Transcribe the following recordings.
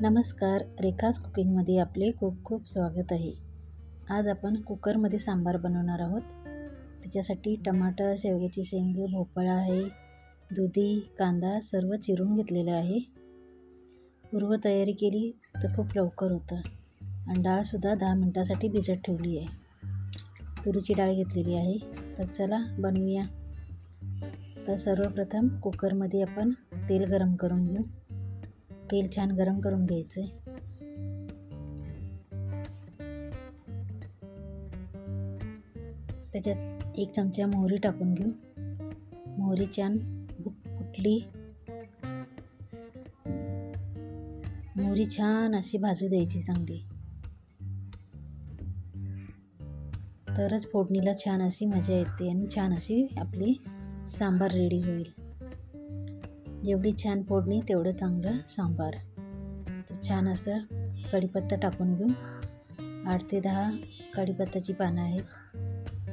नमस्कार रेखास कुकिंगमध्ये आपले खूप खूप स्वागत आहे. आज आपण कुकरमध्ये सांबार बनवणार आहोत. त्याच्यासाठी टमाटर शेवग्याची शेंग भोपळा आहे दुधी कांदा सर्व चिरून घेतलेलं आहे. पूर्वतयारी केली तर खूप लवकर होतं. आणि डाळसुद्धा दहा मिनटासाठी भिजत ठेवली आहे. तुरीची डाळ घेतलेली आहे. तर चला बनवूया. तर सर्वप्रथम कुकरमध्ये आपण तेल गरम करून घेऊ. तेल छान गरम करून घ्यायचं आहे त्याच्यात एक चमचा मोहरी टाकून घेऊ. मोहरी छान फुटली. मोहरी छान अशी भाजू द्यायची चांगली. तरच फोडणीला छान अशी मजा येते आणि छान अशी आपली सांबार रेडी होईल. जेवढी छान फोडणी तेवढं चांगलं सांबार. तर छान असं कढीपत्ता टाकून घेऊ आठ ते दहा कढीपत्त्याची पानं आहेत.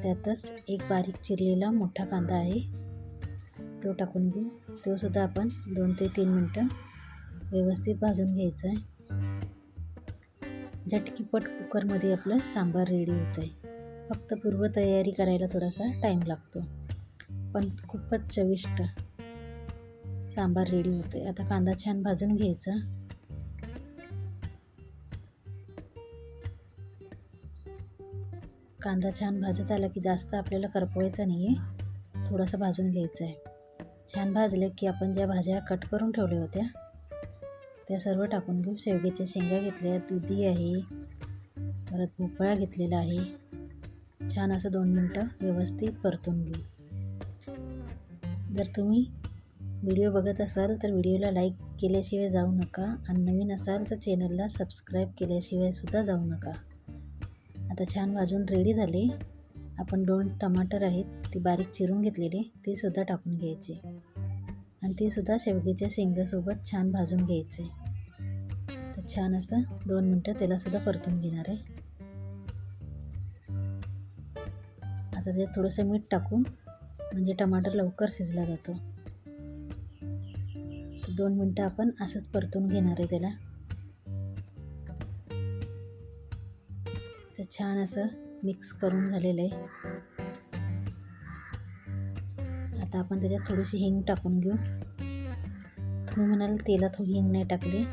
त्यातच एक बारीक चिरलेला मोठा कांदा आहे. तो टाकून घेऊ तो सुद्धा आपण दोन ते तीन मिनटं व्यवस्थित भाजून घ्यायचं आहे. झटकीपट कुकरमध्ये आपलं सांबार रेडी होतं आहे फक्त पूर्वतयारी करायला थोडासा टाईम लागतो. पण खूपच चविष्ट सांबार रेडी होते आता कांदा छान भाजून घ्यायचा. कांदा छान भाजत आला की जास्त आपल्याला करपवायचा नाही आहे थोडंसं भाजून घ्यायचं आहे छान भाजले की आपण ज्या भाज्या कट करून ठेवल्या होत्या त्या सर्व टाकून घेऊ. शेवग्याच्या शेंगा घेतल्या दुधी आहे परत भोपळा घेतलेला आहे. छान असं दोन मिनटं व्यवस्थित परतून घेऊ. जर तुम्ही व्हिडिओ बघत असाल तर व्हिडिओला लाईक केल्याशिवाय जाऊ नका आणि नवीन असाल तर चॅनलला सबस्क्राईब केल्याशिवाय सुद्धा जाऊ नका. आता छान भाजून रेडी झाले. आपण दोन टमाटर आहेत ती बारीक चिरून घेतलेली तीसुद्धा टाकून घ्यायची. आणि ती सुद्धा शेवग्याच्या शेंगासोबत छान भाजून घ्यायचे. तर छान असं दोन मिनटं त्यालासुद्धा परतून घेणार आहे. आता त्यात थोडंसं मीठ टाकू म्हणजे टमाटर लवकर शिजला जातो. दोन मिनटं आपण असंच परतून घेणार आहे त्याला. तर छान असं मिक्स करून झालेलं आहे. आता आपण त्याच्यात थोडीशी हिंग टाकून घेऊ. तुम्ही म्हणाल तेला थोडी हो हिंग नाही टाकली.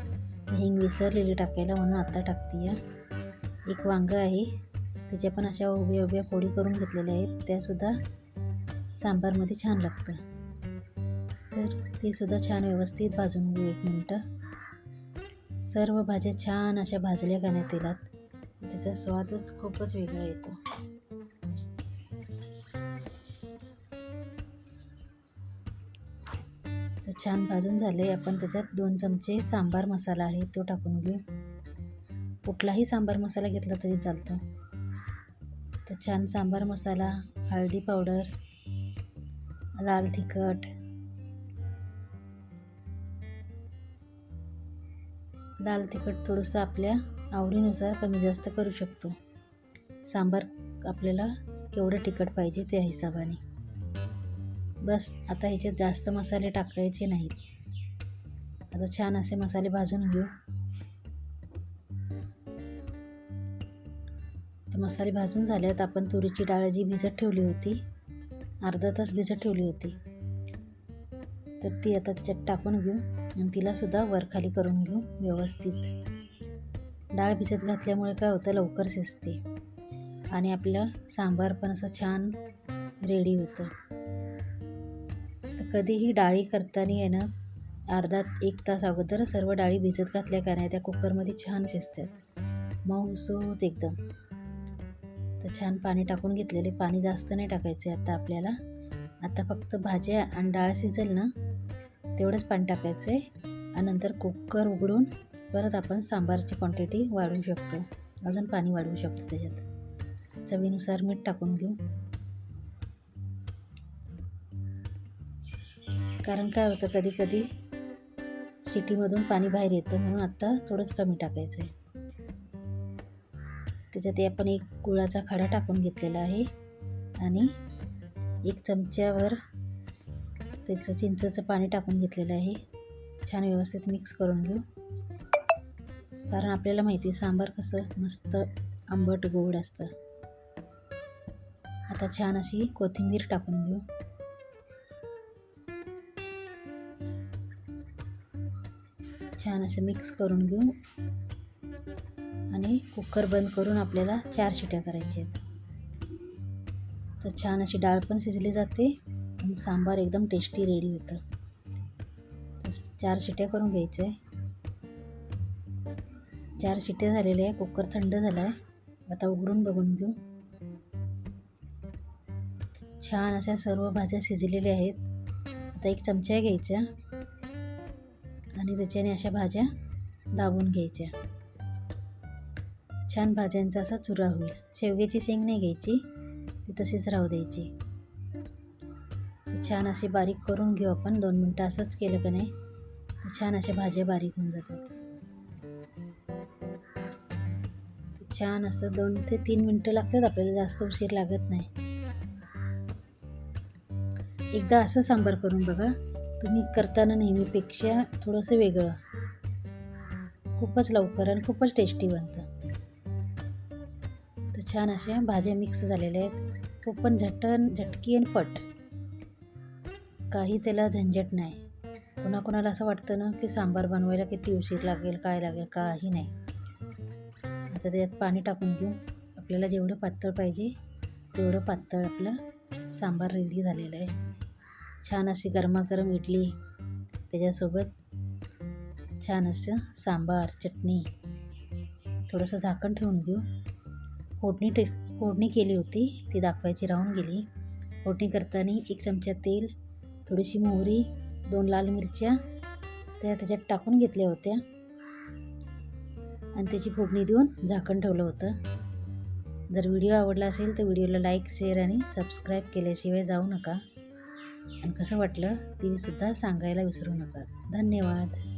हिंग विसरलेली टाकायला म्हणून आता टाकते या एक वांगं आहे. त्याच्या पण अशा उभ्या उभ्या फोडी करून घेतलेल्या आहेत. त्यासुद्धा सांबारमध्ये छान लागतं तर तीसुद्धा छान व्यवस्थित भाजून घेऊ एक मिनटं. सर्व भाज्या छान अशा भाजल्या गाण्या तेलात. त्याचा स्वादच खूपच वेगळा येतो. तर छान भाजून झाले आपण त्याच्यात दोन चमचे सांबार मसाला आहे तो टाकून घेऊ. कुठलाही सांबार मसाला घेतला तरी चालतो. तर छान सांबार मसाला हळदी पावडर लाल तिखट दाल तिखट थोडंसं आपल्या आवडीनुसार कमी जास्त करू शकतो. सांबार आपल्याला केवढं तिखट पाहिजे त्या हिशोबाने बस आता ह्याच्यात जास्त मसाले टाकायचे नाहीत. आता छान असे मसाले भाजून घेऊ. ते मसाले भाजून झाल्यात आपण तुरीची डाळ जी भिजत ठेवली होती अर्धा तास भिजत ठेवली होती. तर ती आता त्याच्यात टाकून घेऊ आणि तिलासुद्धा वरखाली करून घेऊ व्यवस्थित. डाळ भिजत घातल्यामुळे काय होतं लवकर शिजते. आणि आपलं सांबार पण असं छान रेडी होतं. तर कधीही डाळी करताना आहे ना अर्धा एक तास अगोदर सर्व डाळी भिजत घातल्या का नाही त्या कुकरमध्ये छान शिजतात. मऊसूत एकदम. तर छान पाणी टाकून घेतलेले. पाणी जास्त नाही टाकायचे आता आपल्याला. आता फक्त भाज्या आणि डाळ शिजेल ना तेवढंच पाणी टाकायचं आहे आणि नंतर कुकर उघडून परत आपण सांबारची क्वांटिटी वाढवू शकतो. अजून पाणी वाढवू शकतो त्याच्यात. चवीनुसार मीठ टाकून घेऊ. कारण काय होतं कधी कधी शिटीमधून पाणी बाहेर येतं म्हणून आत्ता थोडंच कमी टाकायचं आहे त्याच्यात आपण एक गुळाचा खडा टाकून घेतलेला आहे आणि एक चमच्यावर त्याचं चिंचेचं पाणी टाकून घेतलेलं आहे. छान व्यवस्थित मिक्स करून घेऊ. कारण आपल्याला माहिती आहे सांबार कसं मस्त आंबट गोड असतं. आता छान अशी कोथिंबीर टाकून घेऊ. छान असं मिक्स करून घेऊ. आणि कुकर बंद करून आपल्याला चार शिट्या करायच्या आहेत. तर छान अशी डाळ पण शिजली जाते आणि सांबार एकदम टेस्टी रेडी होतं. तर चार शिट्या करून घ्यायचं. आहे चार शिट्या झालेल्या आहे कुकर थंड झाला आहे. आता उघडून बघून घेऊ. छान अशा सर्व भाज्या शिजलेल्या आहेत. आता एक चमचा घ्यायच्या आणि त्याच्याने अशा भाज्या दाबून घ्यायच्या. छान भाज्यांचा असा चुरा होईल. शेवग्याची शेंग नाही घ्यायची. ती तशीच राहू द्यायची. छान अशी बारीक करून घेऊ आपण. दोन मिनटं असंच केलं का नाही छान अशा भाज्या बारीक होऊन जातात. छान असं दोन ते तीन मिनटं लागतात. आपल्याला जास्त उशीर लागत नाही. एकदा असं सांबार करून बघा. तुम्ही करताना नेहमीपेक्षा थोडंसं वेगळं. खूपच लवकर आणि खूपच टेस्टी बनतं. छान अशा भाज्या मिक्स झालेल्या आहेत. खूप पण झटन झटकी आणि पट. काही त्याला झंझट नाही. कोणाकोणाला असं वाटतं ना की सांबार बनवायला किती उशीर लागेल काय लागेल काही नाही. आता त्यात पाणी टाकून घेऊ. आपल्याला जेवढं पातळ पाहिजे तेवढं पातळ आपलं सांबार रेडी झालेलं आहे. छान अशी गरमागरम इडली. त्याच्यासोबत छान असं सांबार चटणी. थोडंसं झाकण ठेवून घेऊ. फोडणी टे फोडणी केली होती ती दाखवायची राहून गेली. फोडणी करताना एक चमचा तेल थोडीशी मोहरी दोन लाल मिरच्या त्या त्याच्यात टाकून घेतल्या होत्या. आणि त्याची फोडणी देऊन झाकण ठेवलं होतं. जर व्हिडिओ आवडला असेल तर व्हिडिओला लाईक शेअर आणि सबस्क्राईब केल्याशिवाय जाऊ नका. आणि कसं वाटलं ते सुद्धा सांगायला विसरू नका. धन्यवाद.